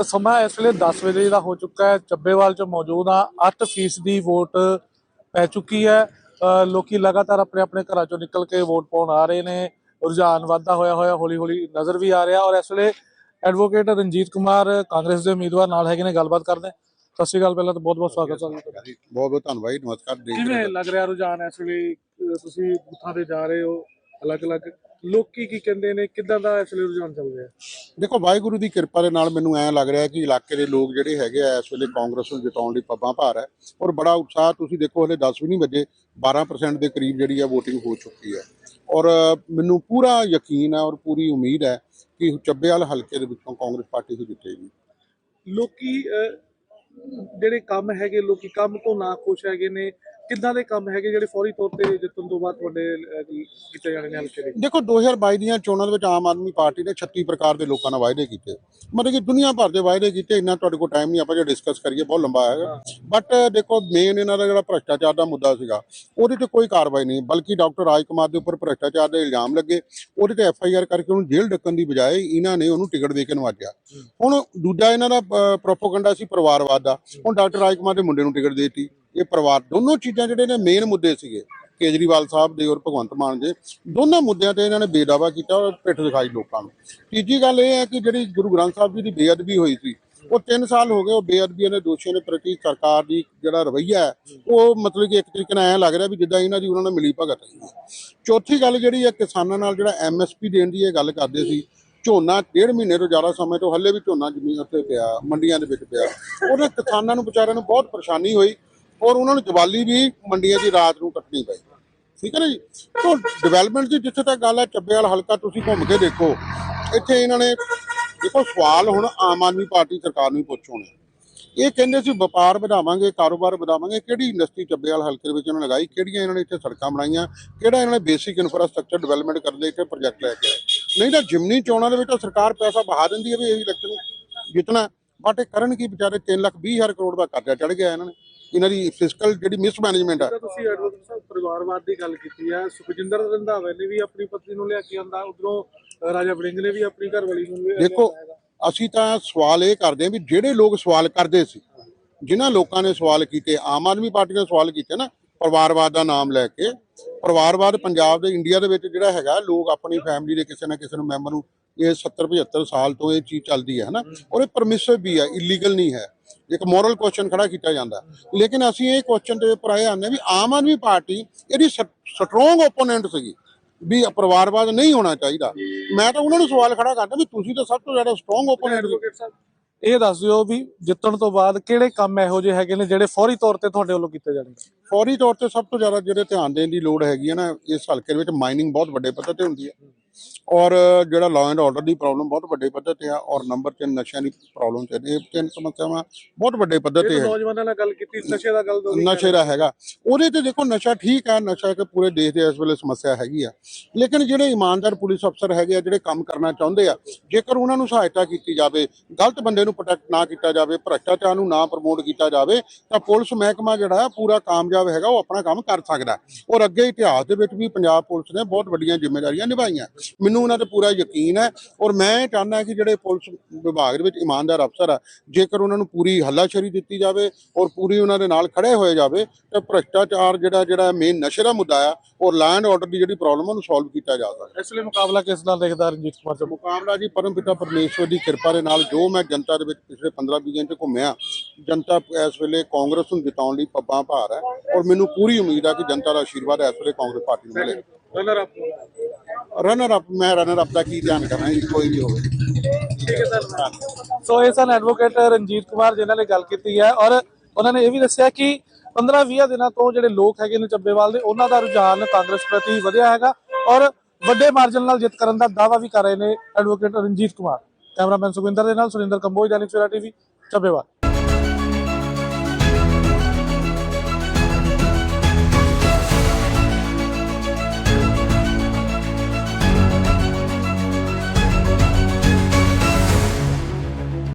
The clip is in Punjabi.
ਤਾਂ ਸਮਾਂ ਇਸ ਵੇਲੇ 10 ਵਜੇ ਦਾ ਹੋ ਚੁੱਕਾ ਹੈ। ਚੱਬੇਵਾਲ ਚ ਮੌਜੂਦ ਆ 8% ਦੀ ਵੋਟ ਪੈ ਚੁੱਕੀ ਹੈ। ਲੋਕੀ ਲਗਾਤਾਰ ਆਪਣੇ ਆਪਣੇ ਘਰਾਂ ਚੋਂ ਨਿਕਲ ਕੇ ਵੋਟ ਪਾਉਣ ਆ ਰਹੇ ਨੇ। ਰੁਝਾਨ ਵਾਧਾ ਹੋਇਆ ਹੋਇਆ ਹੌਲੀ ਹੌਲੀ ਨਜ਼ਰ ਵੀ ਆ ਰਿਹਾ। ਔਰ ਇਸ ਵੇਲੇ ਐਡਵੋਕੇਟ ਰਣਜੀਤ ਕੁਮਾਰ ਕਾਂਗਰਸ ਦੇ ਉਮੀਦਵਾਰ ਨਾਲ ਹੈਗੇ ਨੇ ਗੱਲਬਾਤ ਕਰਦੇ। ਸਤਿ ਸ਼੍ਰੀ ਅਕਾਲ ਪਹਿਲਾਂ ਤਾਂ ਬਹੁਤ ਬਹੁਤ ਸਵਾਗਤ ਹੈ ਬਹੁਤ ਬਹੁਤ ਧੰਨਵਾਦ ਜੀ, ਨਮਸਕਾਰ। ਕਿਵੇਂ। ਲੱਗ ਰਿਹਾ ਰੁਝਾਨ ਇਸ ਵੇਲੇ? ਤੁਸੀਂ ਬੁੱਥਾਂ ਤੇ ਜਾ ਰਹੇ ਹੋ ਅਲੱਗ-ਅਲੱਗ। ਲੋਕੀ ਕੀ ਕਹਿੰਦੇ ਨੇ ਕਿੱਦਾਂ ਦਾ ਇਸ ਵੇਲੇ ਰੁਝਾਨ ਚੱਲ ਰਿਹਾ? ਦੇਖੋ ਵਾਹਿਗੁਰੂ ਦੀ ਕਿਰਪਾ ਦੇ ਨਾਲ ਮੈਨੂੰ ਐਂ ਲੱਗ ਰਿਹਾ ਕਿ ਇਲਾਕੇ ਦੇ ਲੋਕ ਜਿਹੜੇ ਹੈਗੇ ਆ ਇਸ ਵੇਲੇ ਕਾਂਗਰਸ ਨੂੰ ਜਿਤਾਉਣ ਲਈ ਪੱਬਾਂ ਭਾਰ ਹੈ ਔਰ ਬੜਾ ਉਤਸ਼ਾਹ ਤੁਸੀਂ ਦੇਖੋ ਹਲੇ 10 ਵੀ ਨਹੀਂ ਵਜੇ 12% ਦੇ ਕਰੀਬ ਜਿਹੜੀ ਆ VOTING ਹੋ ਚੁੱਕੀ ਹੈ। ਔਰ ਮੈਨੂੰ ਪੂਰਾ ਯਕੀਨ ਹੈ ਔਰ ਪੂਰੀ ਉਮੀਦ ਹੈ ਕਿ ਚੱਬੇਵਾਲ ਹਲਕੇ ਦੇ ਵਿੱਚੋਂ ਕਾਂਗਰਸ ਪਾਰਟੀ ਹੀ ਜਿੱਤੇਗੀ। ਲੋਕੀ ਜਿਹੜੇ ਕੰਮ ਹੈਗੇ ਲੋਕੀ ਕੰਮ ਤੋਂ ਨਾ ਖੁਸ਼ ਹੈਗੇ ਨੇ ਕਿੱਦਾਂ ਦੇ ਕੰਮ ਹੈਗੇ ਜਿਹੜੇ ਫੌਰੀ ਤੌਰ ਤੇ ਜਿੱਤਣ ਤੋਂ ਬਾਅਦ ਤੁਹਾਡੇ ਕੀਤੇ ਜਾਣੇ ਨੇ ਹਲਕੇ ਦੇ? ਦੇਖੋ 2022 ਦੀਆਂ ਚੋਣਾਂ ਦੇ ਵਿੱਚ ਆਮ ਆਦਮੀ ਪਾਰਟੀ ਨੇ 36 ਪ੍ਰਕਾਰ ਦੇ ਲੋਕਾਂ ਨਾਲ ਵਾਅਦੇ ਕੀਤੇ। ਮਤਲਬ ਕਿ ਦੁਨੀਆ ਭਰ ਦੇ ਵਾਅਦੇ ਕੀਤੇ ਇੰਨਾ ਤੁਹਾਡੇ ਕੋਲ ਟਾਈਮ ਨਹੀਂ ਆਪਾਂ ਜੇ ਡਿਸਕਸ ਕਰੀਏ ਬਹੁਤ ਲੰਬਾ ਹੈ। ਬਟ ਦੇਖੋ ਮੇਨ ਇਹਨਾਂ ਦਾ ਜਿਹੜਾ ਭ੍ਰਸ਼ਟਾਚਾਰ ਦਾ ਮੁੱਦਾ ਸੀਗਾ ਉਹਦੇ ਤੇ ਕੋਈ ਕਾਰਵਾਈ ਨਹੀਂ। ਬਲਕਿ ਡਾਕਟਰ ਰਾਜ ਕੁਮਾਰ ਦੇ ਉੱਪਰ ਭ੍ਰਸ਼ਟਾਚਾਰ ਦੇ ਇਲਜ਼ਾਮ ਲੱਗੇ ਉਹਦੇ ਤੇ ਐਫ ਆਈ ਆਰ ਕਰਕੇ ਉਹਨੂੰ ਜੇਲ੍ਹ ਡੱਕਣ ਦੀ ਬਜਾਏ ਇਹਨਾਂ ਨੇ ਉਹਨੂੰ ਟਿਕਟ ਦੇ ਕੇ ਨਵਾਜਿਆ। ਹੁਣ ਦੂਜਾ ਇਹਨਾਂ ਦਾ ਪ੍ਰੋਪੋਗੰਡਾ ਸੀ ਪਰਿਵਾਰਵਾਦ ਦਾ। ਹੁਣ ਡਾਕਟਰ ਰਾਜ ਕੁਮਾਰ ਦੇ ਮੁੰਡੇ ਨੂੰ ਟਿਕਟ ਦੇਤੀ। ਇਹ ਪਰਿਵਾਰ ਦੋਨੋਂ ਚੀਜ਼ਾਂ ਜਿਹੜੇ ਨੇ ਮੇਨ ਮੁੱਦੇ ਸੀਗੇ, ਕੇਜਰੀਵਾਲ ਸਾਹਿਬ ਦੇ ਔਰ ਭਗਵੰਤ ਮਾਨ ਦੇ, ਦੋਨਾਂ ਮੁੱਦਿਆਂ ਤੇ ਇਹਨਾਂ ਨੇ ਬੇਦਾਵਾ ਕੀਤਾ ਔਰ ਪਿੱਠ ਦਿਖਾਈ ਲੋਕਾਂ ਨੂੰ। ਤੀਜੀ ਗੱਲ ਇਹ ਹੈ ਕਿ ਜਿਹੜੀ ਗੁਰੂ ਗ੍ਰੰਥ ਸਾਹਿਬ ਜੀ ਦੀ ਬੇਅਦਬੀ ਹੋਈ ਸੀ, ਉਹ 3 ਸਾਲ ਹੋ ਗਏ ਉਹ ਬੇਅਦਬੀਆਂ ਦੇ ਦੋਸ਼ੀਆਂ ਦੇ ਪ੍ਰਤੀ ਸਰਕਾਰ ਦੀ ਜਿਹੜਾ ਰਵੱਈਆ ਹੈ, ਉਹ ਮਤਲਬ ਕਿ ਇੱਕ ਤਰੀਕੇ ਨਾਲ ਐਂ ਲੱਗ ਰਿਹਾ ਵੀ ਜਿੱਦਾਂ ਇਹਨਾਂ ਦੀ ਉਹਨਾਂ ਨਾਲ ਮਿਲੀ ਭਗਤ ਹੈ ਚੌਥੀ ਗੱਲ ਜਿਹੜੀ ਹੈ, ਕਿਸਾਨਾਂ ਨਾਲ ਜਿਹੜਾ ਐਮਐਸਪੀ ਦੇਣ ਦੀ ਇਹ ਗੱਲ ਕਰਦੇ ਸੀ, ਝੋਨਾ ਡੇਢ ਮਹੀਨੇ ਤੋਂ ਜ਼ਿਆਦਾ ਸਮੇਂ ਤੋਂ ਹੱਲੇ ਵੀ ਝੋਨਾ ਜ਼ਮੀਨ ਉੱਤੇ ਪਿਆ, ਮੰਡੀਆਂ ਦੇ ਵਿੱਚ ਪਿਆ। ਉਹਦੇ ਕਿਸਾਨਾਂ ਨੂੰ ਵਿਚਾਰਿਆਂ ਨੂੰ ਬਹੁਤ ਪਰੇਸ਼ਾਨੀ ਹੋਈ ਔਰ ਉਹਨਾਂ ਨੂੰ ਜਵਾਲੀ ਵੀ ਮੰਡੀਆਂ ਦੀ ਰਾਤ ਨੂੰ ਕੱਟਣੀ ਪਈ। ਠੀਕ ਹੈ ਨਾ ਜੀ? ਤੋਂ ਡਿਵੈਲਪਮੈਂਟ ਦੀ ਜਿੱਥੇ ਤੱਕ ਗੱਲ ਹੈ, ਚੱਬੇਵਾਲ ਹਲਕਾ ਤੁਸੀਂ ਘੁੰਮ ਕੇ ਦੇਖੋ। ਇੱਥੇ ਇਹਨਾਂ ਨੇ ਦੇਖੋ, ਸਵਾਲ ਹੁਣ ਆਮ ਆਦਮੀ ਪਾਰਟੀ ਸਰਕਾਰ ਨੂੰ ਹੀ ਪੁੱਛ ਹੋਣੇ ਇਹ ਕਹਿੰਦੇ ਸੀ, ਵਪਾਰ ਵਧਾਵਾਂਗੇ, ਕਾਰੋਬਾਰ ਵਧਾਵਾਂਗੇ। ਕਿਹੜੀ ਇੰਡਸਟਰੀ ਚੱਬੇ ਵਾਲ ਹਲਕੇ ਦੇ ਵਿੱਚ ਇਹਨਾਂ ਨੇ ਲਗਾਈ? ਕਿਹੜੀਆਂ ਇਹਨਾਂ ਨੇ ਇੱਥੇ ਸੜਕਾਂ ਬਣਾਈਆਂ? ਕਿਹੜਾ ਇਹਨਾਂ ਨੇ ਬੇਸਿਕ ਇਨਫਰਾਸਟ੍ਰਕਚਰ ਡਿਵੈਲਪਮੈਂਟ ਕਰਨ ਦੇ ਇੱਥੇ ਪ੍ਰੋਜੈਕਟ ਲੈ ਕੇ ਆਏ? ਨਹੀਂ ਤਾਂ ਜਿਮਨੀ ਚੋਣਾਂ ਦੇ ਵਿੱਚ ਤਾਂ ਸਰਕਾਰ ਪੈਸਾ ਬਹਾ ਦਿੰਦੀ ਹੈ ਵੀ ਇਹ ਇਲੈਕਸ਼ਨ ਜਿੱਤਣਾ। ਬਟ ਇਹ ਕਰਨ ਕੀ ਵਿਚਾਰੇ 3 ਲੱਖ 20 ਹਜ਼ਾਰ ਕਰੋੜ ਦਾ ਕਰਜ਼ਾ ਚੜ ਗਿਆ ਇਹਨਾਂ ਨੇ। ਇਹਨਾਂ ਦੀ ਫਿਸਕਲ ਜਿਹੜੀ ਮਿਸਮੈਨੇਜਮੈਂਟ ਤਾਂ ਤੁਸੀਂ ਐਡਵੋਕੇਟ ਸਾਹਿਬ ਪਰਿਵਾਰਵਾਦ ਦੀ ਗੱਲ ਕੀਤੀ ਹੈ ਸੁਖਜਿੰਦਰ ਰੰਧਾਵੇ ਨੇ ਵੀ ਆਪਣੀ ਪਤਨੀ ਨੂੰ ਲਿਆ ਕੇ ਆਂਦਾ ਉਧਰੋਂ ਰਾਜਾ ਵੜਿੰਗ ਨੇ ਵੀ ਆਪਣੀ ਘਰਵਾਲੀ ਨੂੰ ਲਿਆ- ਦੇਖੋ। ਅਸੀਂ ਤਾਂ ਸਵਾਲ ਇਹ ਕਰਦੇ ਹਾਂ ਵੀ ਜਿਹੜੇ ਲੋਕ ਸਵਾਲ ਕਰਦੇ ਸੀ ਜਿਨ੍ਹਾਂ ਲੋਕਾਂ ਨੇ ਸਵਾਲ ਕੀਤੇ ਆਮ ਆਦਮੀ ਪਾਰਟੀ ਨੇ ਸਵਾਲ ਕੀਤੇ ਨਾ ਪਰਿਵਾਰਵਾਦ ਦਾ ਨਾਮ ਲੈ ਕੇ ਪਰਿਵਾਰਵਾਦ ਪੰਜਾਬ ਦੇ ਇੰਡੀਆ ਦੇ ਵਿੱਚ ਜਿਹੜਾ ਹੈਗਾ ਲੋਕ ਆਪਣੀ ਫੈਮਿਲੀ ਦੇ ਕਿਸੇ ਨਾ ਕਿਸੇ ਨੂੰ ਮੈਂਬਰ ਨੂੰ ਇਹ 70 75 ਸਾਲ ਤੋਂ ਇਹ ਚੀਜ਼ ਚੱਲਦੀ ਹੈ ਹਨਾ? ਔਰ ਇਹ ਪਰਮਿਸਿਵ ਵੀ ਹੈ ਇਲੀਗਲ ਨਹੀਂ ਹੈ। ਇੱਕ ਮੋਰਲ ਕੁਐਸਚਨ ਖੜਾ ਕੀਤਾ ਜਾਂਦਾ। ਲੇਕਿਨ ਅਸੀਂ ਇਹ ਕੁਐਸਚਨ ਦੇ ਉੱਪਰ ਆਏ ਆਨੇ ਵੀ ਆਮ ਆਦਮੀ ਪਾਰਟੀ ਇਹਦੀ ਸਟਰੋਂਗ ਓਪੋਨੈਂਟ ਸੀਗੀ ਵੀ ਪਰਿਵਾਰਵਾਦ ਨਹੀਂ ਹੋਣਾ ਚਾਹੀਦਾ। ਮੈਂ ਤਾਂ ਉਹਨਾਂ ਨੂੰ ਸਵਾਲ ਖੜਾ ਕਰਦਾ ਵੀ ਤੁਸੀਂ ਤਾਂ ਸਭ ਤੋਂ ਜ਼ਿਆਦਾ ਸਟਰੋਂਗ ਓਪੋਨੈਂਟ ਇਹ ਦੱਸ ਦਿਓ ਵੀ ਜਿੱਤਣ ਤੋਂ ਬਾਅਦ ਕਿਹੜੇ ਕੰਮ ਇਹੋ ਜਿਹੇ ਹੈਗੇ ਨੇ ਜਿਹੜੇ ਫੌਰੀ ਤੌਰ ਤੇ ਤੁਹਾਡੇ ਵੱਲੋਂ ਕੀਤੇ ਜਾਣਗੇ? ਫੌਰੀ ਤੌਰ ਤੇ ਸਭ ਤੋਂ ਜ਼ਿਆਦਾ ਜਿਹੜੇ ਧਿਆਨ ਦੇਣ ਦੀ ਲੋੜ ਹੈਗੀ ਹੈ ਨਾ ਇਸ ਹਲਕੇ ਦੇ ਵਿੱਚ ਮਾਈਨਿੰਗ ਬਹੁਤ ਵੱਡੇ ਪੱਧਰ ਤੇ ਹੁੰਦੀ ਹੈ। ਔਰ ਜਿਹੜਾ ਲਾਅ ਐਂਡ ਆਰਡਰ ਦੀ ਪ੍ਰੋਬਲਮ ਬਹੁਤ ਵੱਡੇ ਪੱਧਰ ਤੇ ਆ ਔਰ ਨੰਬਰ 3 ਨਸ਼ਿਆਂ ਦੀ ਪ੍ਰੋਬਲਮ ਤੇ ਇਹ ਤਿੰਨ ਸਮੱਸਿਆਵਾਂ ਬਹੁਤ ਵੱਡੇ ਪੱਧਰ ਤੇ ਹੈ। ਨੌਜਵਾਨਾਂ ਨਾਲ ਗੱਲ ਕੀਤੀ ਨਸ਼ੇ ਦਾ ਗੱਲ ਦੋ ਨਸ਼ੇ ਦਾ ਹੈਗਾ। ਉਹਦੇ ਤੇ ਦੇਖੋ ਨਸ਼ਾ ਠੀਕ ਹੈ ਨਸ਼ਾ ਕਿ ਪੂਰੇ ਦੇਸ਼ ਦੇ ਇਸ ਵੇਲੇ ਸਮੱਸਿਆ ਹੈਗੀ ਆ। ਲੇਕਿਨ ਜਿਹੜੇ ਇਮਾਨਦਾਰ ਪੁਲਿਸ ਅਫਸਰ ਹੈਗੇ ਆ ਜਿਹੜੇ ਕੰਮ ਕਰਨਾ ਚਾਹੁੰਦੇ ਆ ਜੇਕਰ ਉਹਨਾਂ ਨੂੰ ਸਹਾਇਤਾ ਕੀਤੀ ਜਾਵੇ ਗਲਤ ਬੰਦੇ ਨੂੰ ਪ੍ਰੋਟੈਕਟ ਨਾ ਕੀਤਾ ਜਾਵੇ ਭ੍ਰਸ਼ਟਾਚਾਰ ਨੂੰ ਨਾ ਪ੍ਰਮੋਟ ਕੀਤਾ ਜਾਵੇ ਤਾਂ ਪੁਲਿਸ ਮਹਿਕਮਾ ਜਿਹੜਾ ਪੂਰਾ ਕਾਮਯਾਬ ਹੈਗਾ ਉਹ ਆਪਣਾ ਕੰਮ ਕਰ ਸਕਦਾ। ਔਰ ਅੱਗੇ ਇਤਿਹਾਸ ਦੇ ਵਿੱਚ ਵੀ ਪੰਜਾਬ ਪੁਲਿਸ ਨੇ ਬਹੁਤ ਵੱਡੀਆਂ ਜ਼ਿੰਮੇਵਾਰੀਆਂ ਨਿਭਾਈਆਂ। ਮੈਨੂੰ ਉਹਨਾਂ ਤੇ ਪੂਰਾ ਯਕੀਨ ਹੈ ਔਰ ਮੈਂ ਚਾਹੁੰਦਾ ਕਿ ਜਿਹੜੇ ਪੁਲਿਸ ਵਿਭਾਗ ਦੇ ਵਿੱਚ ਇਮਾਨਦਾਰ ਅਫਸਰ ਆ ਜੇਕਰ ਉਹਨਾਂ ਨੂੰ ਪੂਰੀ ਹੱਲਾਸ਼ੇਰੀ ਦਿੱਤੀ ਜਾਵੇ ਔਰ ਪੂਰੀ ਉਹਨਾਂ ਦੇ ਨਾਲ ਖੜੇ ਹੋਏ ਜਾਵੇ ਤਾਂ ਭ੍ਰਸ਼ਟਾਚਾਰ ਜਿਹੜਾ ਜਿਹੜਾ ਮੇਨ ਨਸ਼ੇ ਦਾ ਮੁੱਦਾ ਆ ਔਰ ਲਾਅ ਐਂਡ ਆਰਡਰ ਦੀ ਜਿਹੜੀ ਪ੍ਰੋਬਲਮ ਉਹਨੂੰ ਸੋਲਵ ਕੀਤਾ ਜਾ ਸਕਦਾ। ਇਸ ਲਈ ਮੁਕਾਬਲਾ ਕਿਸ ਨਾਲ ਦੇਖਦਾ ਰਣਜੀਤ ਕੁਮਾਰ ਚੱਬੂ ਮੁਕਾਬਲਾ ਜੀ ਪਰਮਪਿਤਾ ਪਰਮੇਸ਼ਵਰ ਦੀ ਕਿਰਪਾ ਦੇ ਨਾਲ ਜੋ ਮੈਂ ਜਨਤਾ ਦੇ ਵਿੱਚ ਪਿਛਲੇ 15-20 ਦਿਨ ਚ ਘੁੰਮਿਆ ਜਨਤਾ ਇਸ ਵੇਲੇ ਕਾਂਗਰਸ ਨੂੰ ਜਿਤਾਉਣ ਲਈ ਪੱਬਾਂ ਭਾਰ ਹੈ ਔਰ ਮੈਨੂੰ ਪੂਰੀ ਉਮੀਦ ਹੈ ਕਿ ਜਨਤਾ ਦਾ ਆਸ਼ੀਰਵਾਦ ਇਸ ਵੇਲੇ ਕਾਂਗਰਸ ਪਾਰਟੀ ਨੂੰ ਮਿਲੇ। ਰਨਰ ਅਪ ਮੈਂ ਰਨਰ ਅਪ ਦਾ ਕੀ ਧਿਆਨ ਕਰਨਾ ਜੀ ਕੋਈ ਵੀ ਹੋਵੇ। ਠੀਕ ਹੈ ਸਰ। ਸੋ ਇਹ ਸਨ ਐਡਵੋਕੇਟ ਰਣਜੀਤ ਕੁਮਾਰ ਜਿਨ੍ਹਾਂ ਨੇ ਗੱਲ ਕੀਤੀ ਹੈ ਔਰ ਉਹਨਾਂ ਨੇ ਇਹ ਵੀ ਦੱਸਿਆ ਕਿ 15-20 ਦਿਨਾਂ ਤੋਂ ਜਿਹੜੇ ਲੋਕ ਹੈਗੇ ਨੇ ਚੱਬੇਵਾਲ ਦੇ, ਉਹਨਾਂ ਦਾ ਰੁਝਾਨ ਕਾਂਗਰਸ ਪ੍ਰਤੀ ਵਧਿਆ ਹੈਗਾ ਔਰ ਵੱਡੇ ਮਾਰਜਨ ਨਾਲ ਜਿੱਤ ਕਰਨ ਦਾ ਦਾਅਵਾ ਵੀ ਕਰ ਰਹੇ ਨੇ ਐਡਵੋਕੇਟ ਰਣਜੀਤ ਕੁਮਾਰ। ਕੈਮਰਾਮੈਨ ਸੁਖਿੰਦਰ ਦੇ ਨਾਲ ਸੁਰਿੰਦਰ ਕੰਬੋਜ ਦੈਨਿਕ ਸਵੇਰਾ ਟੀਵੀ ਚੱਬੇਵਾਲ।